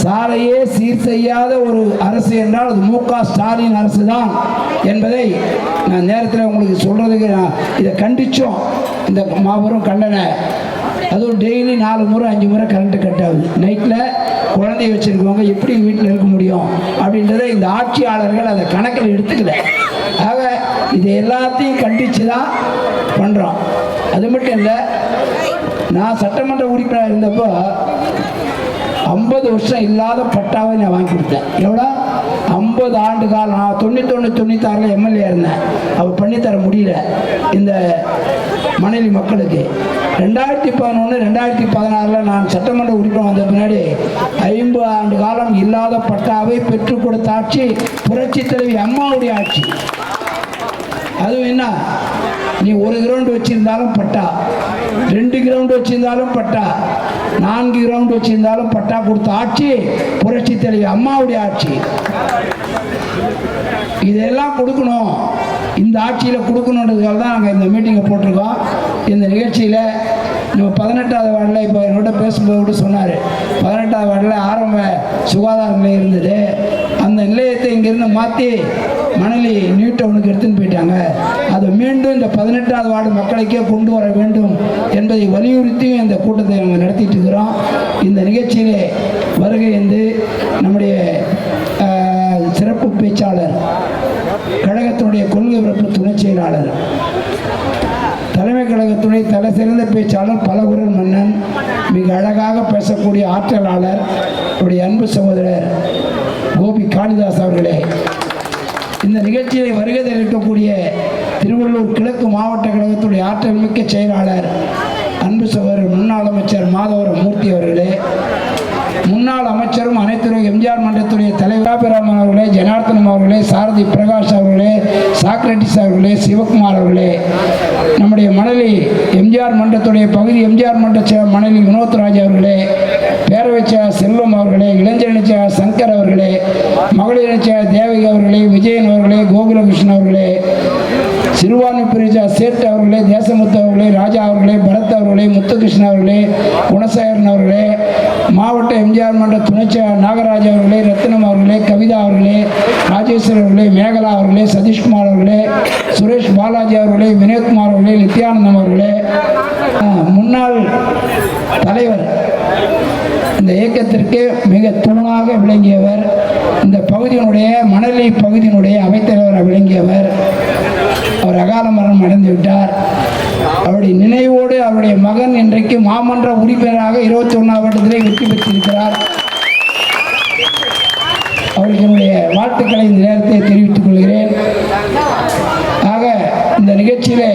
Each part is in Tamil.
சாலையே சீர் செய்யாத ஒரு அரசு என்றால் அது மு க. ஸ்டாலின் அரசு தான் என்பதை நான் நேரத்தில் உங்களுக்கு சொல்கிறதுக்கு நான் இதை கண்டித்தோம் இந்த மாபெரும் கண்டனை. அதுவும் டெய்லி நாலு முறை அஞ்சு முறை கரண்ட்டு கட் ஆகுது. நைட்டில் குழந்தைய வச்சுருக்கவங்க எப்படி வீட்டில் இருக்க முடியும் அப்படின்றத இந்த ஆட்சியாளர்கள் அதை கணக்கில் எடுத்துக்கல. ஆக இது எல்லாத்தையும் கண்டித்து தான் பண்ணுறோம் அது மட்டும் இல்லை நான் சட்டமன்ற உறுப்பினர் இருந்தப்போ ஐம்பது வருஷம் இல்லாத பட்டாவை நான் வாங்கி கொடுத்தேன். எவ்வளோ? ஐம்பது ஆண்டு காலம். நான் தொண்ணூத்தொன்று தொண்ணூத்தாறில் எம்எல்ஏ இருந்தேன். அவள் பண்ணித்தர முடியல. இந்த மனைவி மக்களுக்கு. ரெண்டாயிரத்தி பதினொன்று ரெண்டாயிரத்தி பதினாறில் நான் சட்டமன்ற உறுப்பினர் வந்த பின்னாடி ஐம்பது ஆண்டு காலம் இல்லாத பட்டாவை பெற்றுக் கொடுத்த ஆட்சி புரட்சி தலைவி அம்மாவுடைய ஆட்சி. அதுவும் என்ன? நீ ஒரு கிரவுண்ட் வச்சிருந்தாலும் பட்டா. ரெண்டு கிரவுண்ட் வச்சிருந்தாலும் பட்டா. நான்கு கிரவுண்ட் வச்சிருந்தாலும் பட்டா கொடுத்த ஆட்சி புரட்சி தலைவி அம்மாவுடைய ஆட்சி. இதெல்லாம் கொடுக்கணும். இந்த ஆட்சியில் கொடுக்கணுன்றதுக்காக தான் நாங்கள் இந்த மீட்டிங்கை போட்டிருக்கோம். இந்த நிகழ்ச்சியில் நம்ம பதினெட்டாவது வார்டில் இப்போ என்னோட பேசும்போது கூட சொன்னார். பதினெட்டாவது வார்டில் ஆரம்ப சுகாதார நிலையம் இருந்தது. அந்த நிலையத்தை இங்கேருந்து மாற்றி மணலி நியூ டவுனுக்கு எடுத்துன்னு போயிட்டாங்க. அதை மீண்டும் இந்த பதினெட்டாவது வார்டு மக்களுக்கே கொண்டு வர வேண்டும் என்பதை வலியுறுத்தியும் இந்த கூட்டத்தை நாங்கள் நடத்திட்டு இருக்கிறோம். இந்த நிகழ்ச்சியிலே வருகை வந்து நம்முடைய சிறப்பு பேச்சாளர் கழகத்தினுடைய கொள்கை பிறப்பு துணை செயலாளர் தலைமை கழக துணை தலை சிறந்த பேச்சாளர் பலகுரல் மன்னன் மிக அழகாக பேசக்கூடிய ஆற்றலாளர் உடைய அன்பு சகோதரர் கோபி காளிதாஸ் அவர்களே. இந்த நிகழ்ச்சியை வருகை தெரிவிக்கக்கூடிய திருவள்ளூர் கிழக்கு மாவட்ட கழகத்துடைய ஆற்றல் மிக்க செயலாளர் அன்பு சகோதரர் முன்னாள் அமைச்சர் மாதவரம் மூர்த்தி அவர்களே. முன்னாள் அமைச்சரும் அனைத்துறை எம்ஜிஆர் மன்றத்துடைய தலைவர் ராபிராமன் அவர்களே ஜனார்த்தனம் அவர்களே சாரதி பிரகாஷ் அவர்களே சாக்ரட்டிஸ் அவர்களே சிவகுமார் அவர்களே. நம்முடைய மணலி எம்ஜிஆர் மன்றத்துடைய பகுதி எம்ஜிஆர் மன்ற மணலி வினோத்ராஜ் அவர்களே பேரவை செல்வம் அவர்களே இளைஞரணி சங்கர் அவர்களே மகளிர் தேவகி அவர்களே விஜயன் அவர்களே கோகுலகிருஷ்ணன் அவர்களே சிறுபான்மை பிரிஜா சேட் அவர்களே தேசமுத்து அவர்களே ராஜா அவர்களே பரத் அவர்களே முத்துகிருஷ்ணன் அவர்களே குணசேகரன் அவர்களே மாவட்ட எம்ஜிஆர் மன்ற துணைச்சா நாகராஜ் அவர்களே ரத்னம் அவர்களே கவிதா அவர்களே ராஜேஸ்வர் அவர்களே மேகலா அவர்களே சதீஷ்குமார் அவர்களே சுரேஷ் பாலாஜி அவர்களே வினோத்குமார் அவர்களே நித்யானந்தம் அவர்களே. முன்னாள் தலைவர் இந்த இயக்கத்திற்கு மிக தூணாக விளங்கியவர் இந்த பகுதியினுடைய மணலி பகுதியினுடைய அவைத்தலைவராக விளங்கியவர். அவர் அகால மரணம் அடைந்து விட்டார். அவருடைய நினைவோடு அவருடைய மகன் இன்றைக்கு மாமன்ற உறுப்பினராக இருபத்தி ஒன்றாம் வருடத்திலே வெற்றி பெற்றிருக்கிறார். அவருக்கு என்னுடைய வாழ்த்துக்களை இந்த நேரத்தை தெரிவித்துக் கொள்கிறேன். ஆக இந்த நிகழ்ச்சியிலே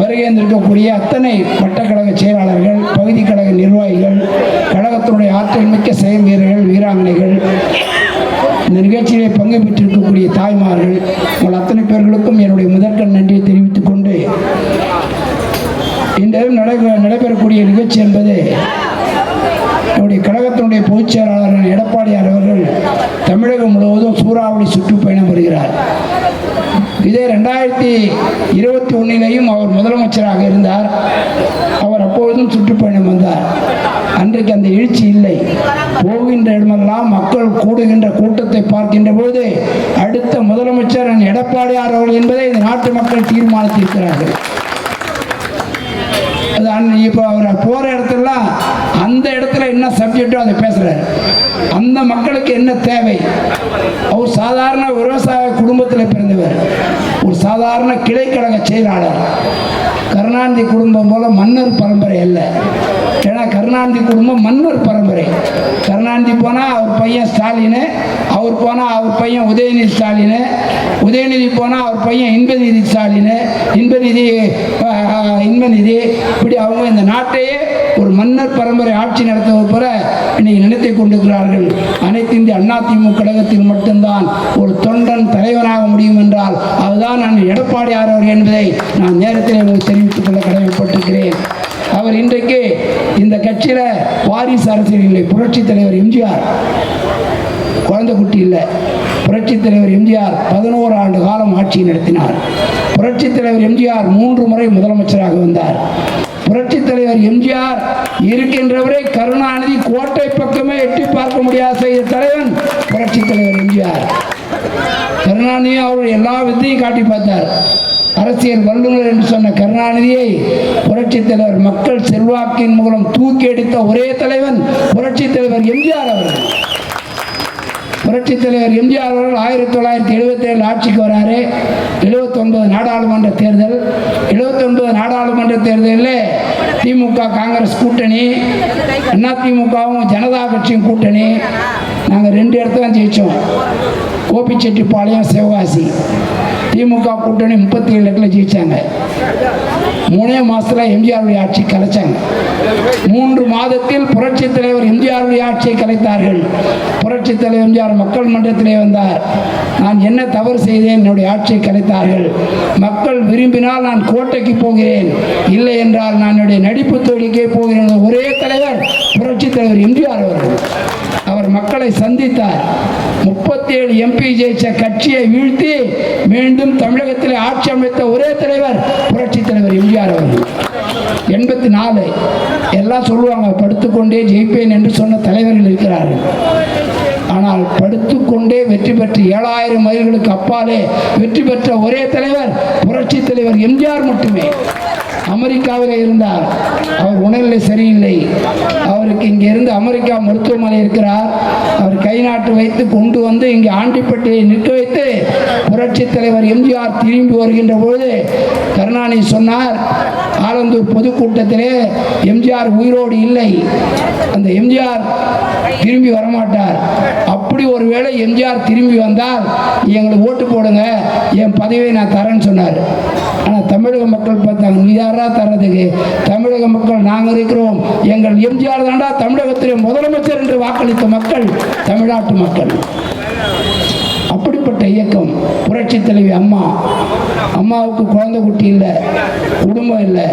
வருகை இருக்கக்கூடிய அத்தனை வட்டக்கழக செயலாளர்கள் பகுதி கழக நிர்வாகிகள் கழகத்தினுடைய ஆற்றல் மிக்க செயல் வீரர்கள் வீராங்கனைகள் இந்த நிகழ்ச்சியிலே பங்கு பெற்றிருக்கக்கூடிய தாய்மார்கள் உங்கள் அத்தனை பேர்களுக்கும் என்னுடைய முதற்கண் நன்றியை தெரிவித்துக் கொண்டு இன்றும் நடை நடைபெறக்கூடிய நிகழ்ச்சி என்பது என்னுடைய கழகத்தினுடைய பொதுச் செயலாளர் எடப்பாடியார் அவர்கள் தமிழகம் முழுவதும் சூறாவளி சுற்றுப்பயணம் வருகிறார். இதே ரெண்டாயிரத்தி இருபத்தி ஒன்னிலையும் அவர் முதலமைச்சராக இருந்தார். அவர் அப்பொழுதும் சுற்றுப்பயணம் வந்தார். அன்றைக்கு அந்த எழுச்சி இல்லை. போகின்ற இடமெல்லாம் மக்கள் கூடுகின்ற கூட்டத்தை பார்க்கின்ற போது அடுத்த முதலமைச்சர் எடப்பாடியார் அவர்கள் என்பதை இந்த நாட்டு மக்கள் தீர்மானித்திருக்கிறார்கள். அது இப்போ அவர் போகிற இடத்துலலாம் அந்த இடத்துல என்ன சப்ஜெக்டோ அதை பேசுகிறார் அந்த மக்களுக்கு என்ன தேவை? அவர் சாதாரண விவசாய குடும்பத்தில் பிறந்தவர். ஒரு சாதாரண கிளைக்கழக செயலாளர். கருணாநிதி குடும்பம் போல மன்னர் பரம்பரை அல்ல. ஏன்னா கருணாநிதி குடும்பம் மன்னர் பரம்பரை. கருணாநிதி போனால் அவர் பையன் ஸ்டாலினு அவர் போனால் அவர் பையன் உதயநிதி ஸ்டாலினு உதயநிதி போனால் அவர் பையன் இன்பநிதி ஸ்டாலினு இன்பநிதி இன்பநிதி. இப்படி அவங்க இந்த நாட்டையே ஒரு மன்னர் பரம்பரை ஆட்சி நடத்துவது போல இன்னைக்கு நினைத்து கொண்டிருக்கிறார்கள். அனைத்து இந்திய அண்ணா திமுக மட்டும்தான் ஒரு தொண்டன் தலைவனாக முடியும் என்றால் அதுதான் நான் எடப்பாடியார் அவர் என்பதை நான் நேரத்தில் உங்களுக்கு தெரிவித்துக் கொள்ள கடமைப்பட்டிருக்கிறேன். அவர் இன்றைக்கு இந்த கட்சியில வாரிசு அரசியல் புரட்சி தலைவர் எம்ஜிஆர். குழந்தை குட்டி இல்லை. புரட்சித் தலைவர் எம்ஜிஆர் பதினோரு ஆண்டு காலம் ஆட்சி நடத்தினார். புரட்சித் தலைவர் எம்ஜிஆர் மூன்று முறை முதலமைச்சராக வந்தார். புரட்சி தலைவர் எம்ஜிஆர் இருக்கின்றவரை கருணாநிதி கோட்டை பக்கமே எட்டி பார்க்க முடியாத செய்த தலைவன் புரட்சி தலைவர் எம்ஜிஆர். கருணாநிதி அவர் எல்லா வித்தையும் காட்டி பார்த்தார். அரசியல் வல்லுநர் என்று சொன்ன கருணாநிதியை புரட்சி தலைவர் மக்கள் செல்வாக்கின் மூலம் தூக்கி அடித்த ஒரே தலைவன் புரட்சி தலைவர் எம்ஜிஆர் அவர்கள். புரட்சி தலைவர் எம்ஜிஆர் அவர்கள் ஆயிரத்தி தொள்ளாயிரத்தி எழுபத்தி ஏழு ஆட்சிக்கு வராரு. எழுபத்தொன்பது நாடாளுமன்ற தேர்தல். எழுபத்தொன்பது நாடாளுமன்ற தேர்தலில் திமுக காங்கிரஸ் கூட்டணி அதிமுகவும் ஜனதா கட்சியும் கூட்டணி. நாங்கள் ரெண்டு இடத்துல தான் ஜெயித்தோம் கோபிச்செட்டிப்பாளையம் சிவகாசி. திமுக கூட்டணி முப்பத்தி ஏழு இடத்துல ஜெயிச்சாங்க. மூணே மாசத்துல எம்ஜிஆருடைய ஆட்சி கலைச்சாங்க. மூன்று மாதத்தில் புரட்சி தலைவர் எம்ஜிஆருடைய ஆட்சியை கலைத்தார்கள். புரட்சி தலைவர் எம்ஜிஆர் மக்கள் மன்றத்திலே வந்தார். நான் என்ன தவறு செய்தேன்? என்னுடைய ஆட்சியை கலைத்தார்கள். மக்கள் விரும்பினால் நான் கோட்டைக்கு போகிறேன். இல்லை என்றால் நான் என்னுடைய நடிப்பு தொழிலுக்கே போகிறேன். ஒரே தலைவர் புரட்சி தலைவர் எம்ஜிஆர் அவர்கள். மக்களை சந்தித்தார். முப்பத்தி ஏழு எம்பி ஜெயிச்ச கட்சியை வீழ்த்தி மீண்டும் தமிழகத்தில் ஆட்சி அமைத்த ஒரே தலைவர் புரட்சி தலைவர் எம்ஜிஆர் அவர்கள். எண்பத்தி நாலு. எல்லாம் சொல்லுவாங்க படுத்துக்கொண்டே ஜெயிப்பேன் என்று சொன்ன தலைவர்கள் இருக்கிறார்கள். ஆனால் படுத்துக்கொண்டே வெற்றி பெற்று ஏழாயிரம் மைல்களுக்கு அப்பாலே வெற்றி பெற்ற ஒரே தலைவர் புரட்சி தலைவர் எம்ஜிஆர் மட்டுமே. அமெரிக்காவில் இருந்தார். அவர் உணர்நிலை சரியில்லை. அவருக்கு இங்கே இருந்து அமெரிக்கா மருத்துவமனை இருக்கிறார். அவர் கை நாட்டு வைத்து கொண்டு வந்து இங்கே ஆண்டிப்பட்டியை நிற்க வைத்து புரட்சி தலைவர் எம்ஜிஆர் திரும்பி வருகின்ற பொழுது கருணாநிதி சொன்னார் ஆலந்தூர் பொதுக்கூட்டத்திலே எம்ஜிஆர் உயிரோடு இல்லை. அந்த எம்ஜிஆர் திரும்பி வரமாட்டார். அப்படி ஒருவேளை எம்ஜிஆர் திரும்பி வந்தால் எங்களுக்கு ஓட்டு போடுங்க என் பதவியை நான் தரேன்னு சொன்னார். ஆனால் தமிழக மக்கள் பார்த்தாங்க நீ யாரா தர்றதுக்கு தமிழக மக்கள் நாங்கள் இருக்கிறோம். எங்கள் எம்ஜிஆர் தாண்டா தமிழகத்திலே முதலமைச்சர் என்று வாக்களித்த மக்கள் தமிழ்நாட்டு மக்கள். அப்படிப்பட்ட இயக்கம். புரட்சி தலைவி அம்மா. அம்மாவுக்கு குழந்தை குட்டி இல்லை குடும்பம் இல்லை.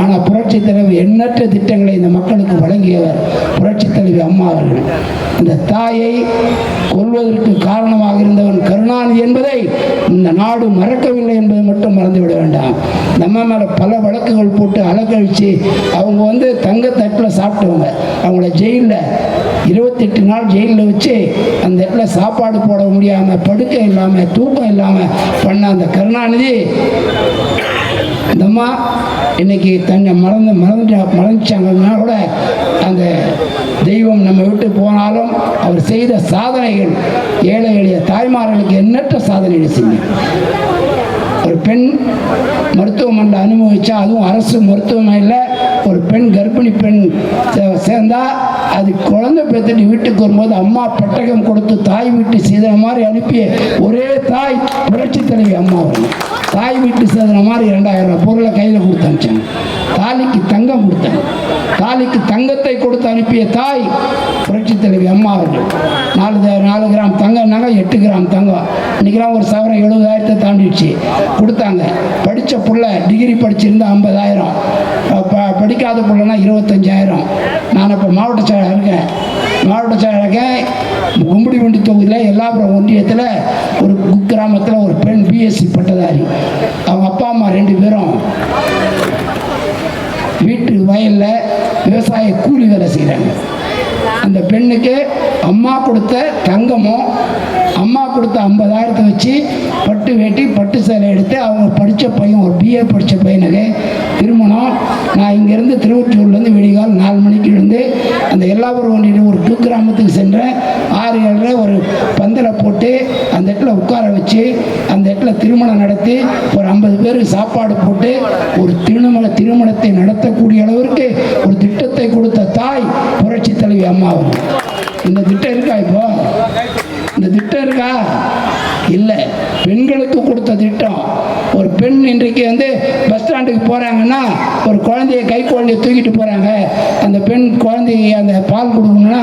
ஆனால் புரட்சி தலைவி எண்ணற்ற திட்டங்களை இந்த மக்களுக்கு வழங்கியவர் புரட்சி தலைவி அம்மா அவர்கள். இந்த தாயை கொல்வதற்கு காரணமாக இருந்தவன் கருணாநிதி என்பதை இந்த நாடு மறக்கவில்லை என்பதை மட்டும் மறந்துவிட வேண்டாம். நம்ம மேலே பல வழக்குகள் போட்டு அலக்கழித்து அவங்க வந்து தங்க தட்டில் சாப்பிட்டவங்க. அவங்கள ஜெயிலில் இருபத்தெட்டு நாள் ஜெயிலில் வச்சு அந்த இடத்துல சாப்பாடு போட முடியாமல் படுக்க இல்லாமல் தூக்கம் இல்லாமல் பண்ண அந்த கருணாநிதி இந்த அம்மா இன்னைக்கு தன்னை மறந்து மறந்துட்டு மறந்துச்சாங்கன்னா கூட அந்த தெய்வம் நம்ம விட்டு போனாலும் அவர் செய்த சாதனைகள் ஏழை எளிய தாய்மார்களுக்கு எண்ணற்ற சாதனைகள் செஞ்சு பெண் மருத்துவமனையில் அனுபவிச்சா அதுவும் அரசு மருத்துவமனையில் ஒரு பெண் கர்ப்பிணி பெண் சே- சேர்ந்தா அது குழந்தை பெற்றுட்டு வீட்டுக்கு வரும்போது அம்மா பெட்டகம் கொடுத்து தாய் வீட்டு சீதன மாதிரி அனுப்பிய ஒரே தாய் புரட்சி தலைவி அம்மா தாய் வீட்டு சேதன மாதிரி இரண்டாயிரம் ரூபாய் பொருளை கையில் கொடுத்து அனுப்பிச்சாங்க. தாலிக்கு தங்கம் கொடுத்தாங்க. தாலிக்கு தங்கத்தை கொடுத்து அனுப்பிய தாய் புரட்சி தலைவி அம்மா அவர்கள். நாலு நாலு கிராம் தங்கம்னாங்க எட்டு கிராம் தங்கம். இன்னைக்கெல்லாம் ஒரு சவரம் எழுபதாயிரத்தை தாண்டிடுச்சு. கொடுத்தாங்க. படித்த புள்ள டிகிரி படிச்சிருந்தா ஐம்பதாயிரம். ப படிக்காத புள்ளனா இருபத்தஞ்சாயிரம். நான் இப்போ மாவட்ட செயலாக இருக்கேன். மாவட்ட செயலாக இருக்கேன். தொகுதியில் எல்லாபுரம் ஒன்றியத்தில் ஒரு குக்கிராமத்தில் ஒரு பெண் பிஎஸ்சி பட்டதாரி. அவங்க அப்பா அம்மா ரெண்டு பேரும். வீட்டு வயலில் விவசாய கூலி வேலை செய்கிறாங்க அந்த பெண்ணுக்கு அம்மா கொடுத்த தங்கமும் அம்மா கொடுத்த ஐம்பதாயிரத்தை வச்சு பட்டு வேட்டி பட்டு சேலை எடுத்து அவங்க படித்த பையன் ஒரு பிஏ படித்த பையனுக்கு திருமணம். நான் இங்கேருந்து திருவொற்றியூர்லேருந்து விடிகால் நாலு மணிக்கு அந்த எல்லாபுரம் ஒன்றிய ஒரு குக்கிராமத்துக்கு சென்ற ஆறு ஏழரை ஒரு பந்தலை போட்டு அந்த இடத்துல உட்கார வச்சு அந்த இடத்துல திருமணம் நடத்தி ஒரு ஐம்பது பேருக்கு சாப்பாடு போட்டு ஒரு திருமண திருமணத்தை நடத்தக்கூடிய அளவிற்கு ஒரு திட்டத்தை கொடுத்த தாய் புரட்சி தலைவி அம்மா இந்த திட்டம் இருக்கா இப்போ? இந்த திட்டம் இருக்கா? இல்லை. பெண்களுக்கு கொடுத்த திட்டம். ஒரு பெண் இன்றைக்கு வந்து போகிறாங்கன்னா ஒரு குழந்தைய கை குழந்தைய தூக்கிட்டு போகிறாங்க அந்த பெண் குழந்தைய அந்த பால் கொடுக்கணும்னா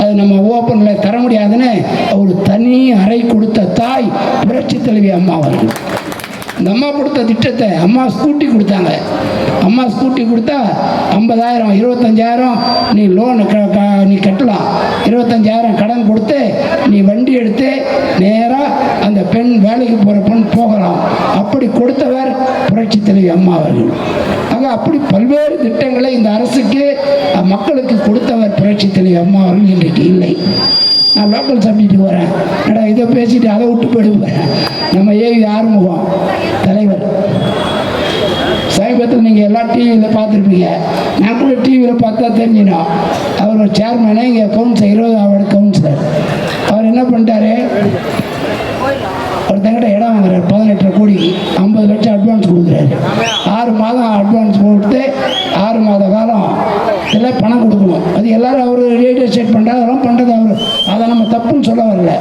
அது நம்ம ஓப்பனில் தர முடியாதுன்னு ஒரு தனி அறை கொடுத்த தாய் புரட்சி தலைவி அம்மா அவர்கள். இந்த அம்மா கொடுத்த திட்டத்தை அம்மா ஸ்கூட்டி கொடுத்தாங்க. அம்மா ஸ்கூட்டி கொடுத்தா ஐம்பதாயிரம் இருபத்தஞ்சாயிரம் நீ லோன் நீ கட்டலாம். இருபத்தஞ்சாயிரம் கடன் கொடுத்து நீ வண்டி எடுத்து நேராக அந்த பெண் வேலைக்கு போகிற பெண் போகலாம். அப்படி கொடுத்தவர் புரட்சி தலைவி அம்மா அவர்கள். ஆக அப்படி பல்வேறு திட்டங்களை இந்த அரசுக்கு மக்களுக்கு கொடுத்தவர் புரட்சி தலைவி அம்மா அவர்கள் இன்றைக்கு இல்லை. நான் லோக்கல் சப்ஜெக்ட் வரேன். ஏடா இதை பேசிட்டு அதை விட்டு போயிடுவேன் நம்ம ஏவி ஆறுமுகம் தலைவர். சமீபத்தில் நீங்கள் எல்லா டிவியில் பார்த்துருப்பீங்க. நான் கூட டிவியில் பார்த்தா தெரிஞ்சிடும் அவர் ஒரு சேர்மனே இங்கே கவுன்சிலர் இருபதாவது கவுன்சிலர் அவர் என்ன பண்ணிட்டாரு? ஒருத்தங்கிட்ட இடம் வாங்குறாரு பதினெட்டரை கோடிக்கு ஐம்பது லட்சம் அட்வான்ஸ் கொடுக்குறாரு. ஆறு மாதம் அட்வான்ஸ் போட்டு ஆறு மாத காலம் இதில் பணம் கொடுக்கணும். அது எல்லாரும் அவர் ரேட் செட் பண்ணுறாரு அதெல்லாம் பண்ணுறது அவர் அதை நம்ம தப்புன்னு சொல்ல வரல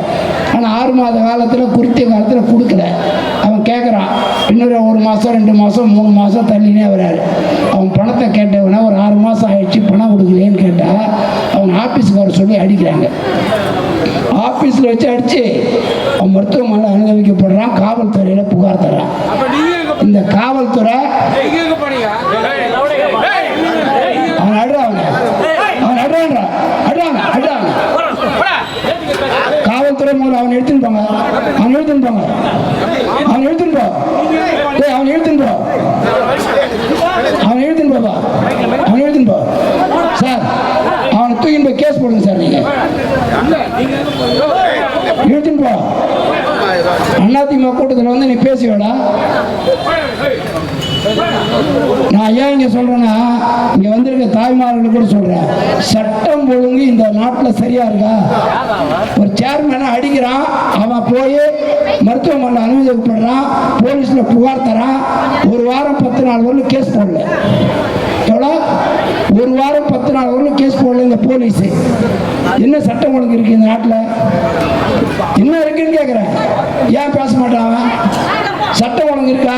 ஆனால் ஆறு மாத காலத்தில் குறித்த காலத்தில் கொடுக்கல. அவன் கேட்குறான் இன்னொரு ஒரு மாதம் ரெண்டு மாதம் மூணு மாதம் தள்ளினே வராரு. அவன் பணத்தை கேட்டவனா ஒரு ஆறு மாதம் ஆயிடுச்சு பணம் கொடுக்கலையேன்னு கேட்டால் அவன் ஆஃபீஸுக்கு வர சொல்லி அடிக்கிறாங்க. ஆஃபீஸில் வச்சு அடித்து அவன் மருத்துவமனை அனுபவிக்கப்படுறான் காவல்துறை புகார் தர்றான் அப்ப நீங்க எங்க இந்த காவல்துறை நீங்க எங்க போனீங்க அவன் அடுறாங்க அவன் அடுறாங்க அடுறாங்க அடுறாங்க காவல்துறை முதல்ல அவன் எடுத்துன்னு போங்க அவன் எடுத்துன்னு போங்க அவன் எடுத்துன்னு போ டேய் அவன் எடுத்துன்னு போ அவன் எடுத்துன்னு போப்பா அவன் எடுத்துன்னு போ சார் அவனை தூக்கின்னு போய் கேஸ் போடுங்க சார் நீங்கள் எடுத்துன்னு போ அதிமுக கூட்டத்தில் வந்து நீ பேசுவேடா. நான் ஏன் இங்கே சொல்கிறேன்னா இங்கே வந்திருக்க தாய்மார்கள் கூட சொல்கிறேன் சட்டம் ஒழுங்கு இந்த நாட்டில் சரியா இருக்கா? ஒரு சேர்மேனை அடிக்கிறான் அவன் போய் மருத்துவமனை அனுமதிக்கப்படுறான் போலீஸில் புகார் தரான் ஒரு வாரம் பத்து நாள் வரலும் கேஸ் போடல. ஒரு வாரம் பத்து நாள் வரலும் கேஸ் போடல இந்த போலீஸு என்ன சட்டம் ஒழுங்கு இருக்கு இந்த நாட்டில்? என்ன இருக்குன்னு கேட்குறேன் ஏன் பேச மாட்டான் அவன்? சட்டம் ஒழுங்கு இருக்கா?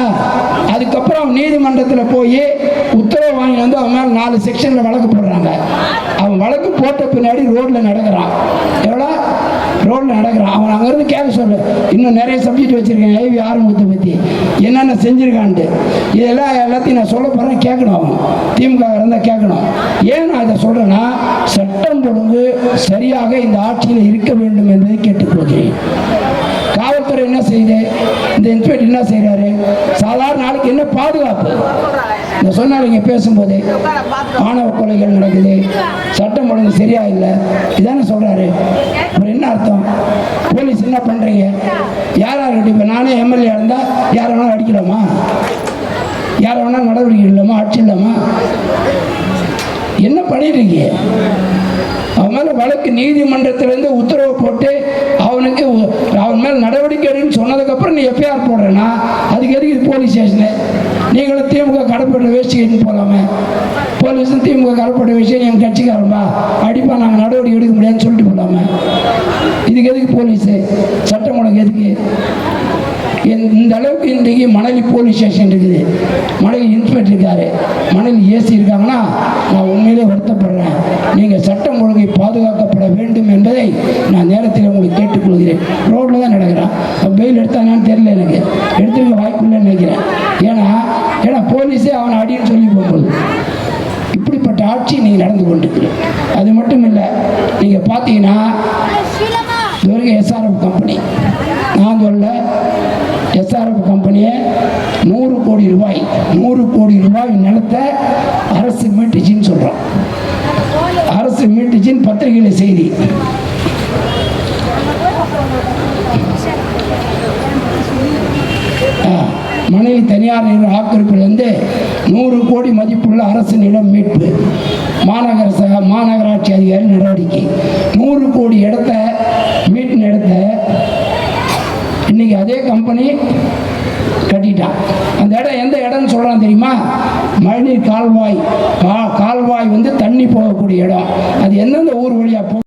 அதுக்கப்புறம் அவன் நீதிமன்றத்தில் போய் உத்தரவு வாங்கி வந்து அவன் மேலே நாலு செக்ஷனில் வழக்கு போடுறாங்க. அவன் வழக்கு போட்ட பின்னாடி ரோட்டில் நடக்கிறான். எவ்வளோ? ரோட்டில் நடக்கிறான். அவன் அங்கேருந்து கேட்க சொல்லு இன்னும் நிறைய சப்ஜெக்ட் வச்சுருக்கேன். ஐவி ஆரம்பத்தை பற்றி என்னென்ன செஞ்சுருக்கான்ட்டு. இதெல்லாம் எல்லாத்தையும் நான் சொல்ல போகிறேன் கேட்கணும் அவன். திமுக இருந்தால் கேட்கணும். ஏன் நான் இதை சொல்கிறேன்னா சட்டம் ஒழுங்கு சரியாக இந்த ஆட்சியில் இருக்க வேண்டும் என்பதை கேட்டுக்கொள்கிறேன். காவல்துறை என்ன செய்யுது? இந்த இன்ஸ்பெக்டர் என்ன செய்கிறாரு சாதாரண நாளைக்கு என்ன பாதுகாப்பு? இந்த சொன்னார் இங்கே பேசும்போது ஆணவ கொலைகள் நடக்குது. சட்டம் ஒழுங்கு சரியா இல்லை. இதானே சொல்கிறாரு அப்புறம் என்ன அர்த்தம் போலீஸ் என்ன பண்ணுறீங்க அப்படி இப்போ நானே எம்எல்ஏ இருந்தால் யார் வேணாலும் அடிக்கலாமா? யார் வேணாலும் நடவடிக்கை இல்லாமா? அடிச்சிடலாமா என்ன பண்ணிடுறீங்க அவன் மேலே வழக்கு நீதிமன்றத்திலேருந்து உத்தரவு போட்டு அவனுக்கு அவன் மேல் நடவடிக்கை எடுன்னு சொன்னதுக்கப்புறம் நீ எஃப்ஐஆர் போடுறேன்னா அதுக்கு எதுக்கு இது போலீஸ் ஸ்டேஷனு நீங்களும் திமுக கடற்படை வேஸ்டிகேஷன் போகலாமே போலீஸும் திமுக கடற்படை விஷயம் எங்கள் கட்சிக்காரன்பா அடிப்பா நாங்கள் நடவடிக்கை எடுக்க முடியாதுன்னு சொல்லிட்டு போகலாமே இதுக்கு எதுக்கு போலீஸு இந்த- இந்த அளவுக்கு இன்றைக்கு மணலி போலீஸ் ஸ்டேஷன் இருக்குது. மணலி இன்ஸ்பெக்டர் இருக்காரு. மணலி ஏசி இருக்காங்கன்னா நான் உண்மையிலே வருத்தப்படுறேன். நீங்கள் சட்டம் ஒழுங்கை பாதுகாக்கப்பட வேண்டும் என்பதை நான் நேரத்தில் உங்களுக்கு கேட்டுக்கொள்கிறேன். ரோட்டில் தான் நடக்கிறான். வெயில் எடுத்தானான்னு தெரியல எனக்கு. எடுத்துக்க வாய்ப்பு இல்லைன்னு நினைக்கிறேன். ஏன்னா ஏன்னா போலீஸே அவனை அடின்னு சொல்லி போகும்போது இப்படிப்பட்ட ஆட்சி நீங்கள் நடந்து கொண்டிருக்கிறீங்க அது மட்டும் இல்லை நீங்கள் பார்த்தீங்கன்னா துர்கை எஸ்ஆர்எஃப் கம்பெனி நான் சொல்ல எஸ்ஆர்எஃப் கம்பெனியை நூறு கோடி ரூபாய் நூறு கோடி ரூபாய் நிலத்தை அரசு மீட்டுச்சின்னு சொல்கிறோம் அரசு மீட்டுச்சின்னு பத்திரிகையில் செய்தி. ஆ, மனைவி தனியார் நிறுவன ஆக்கிரமிப்பிலிருந்து நூறு கோடி மதிப்புள்ள அரசு நிலம் மீட்பு. மாநகர ச மாநகராட்சி அதிகாரி நடவடிக்கை. நூறு கோடி இடத்த மீட்டின இடத்த இன்னைக்கு அதே கம்பெனி பண்ணிட்டான் அந்த இடம் எந்த இடம்னு சொல்கிறான் தெரியுமா? மழைநீர் கால்வாய். கா கால்வாய் வந்து தண்ணி போகக்கூடிய இடம். அது எந்தெந்த ஊர் வழியாக போ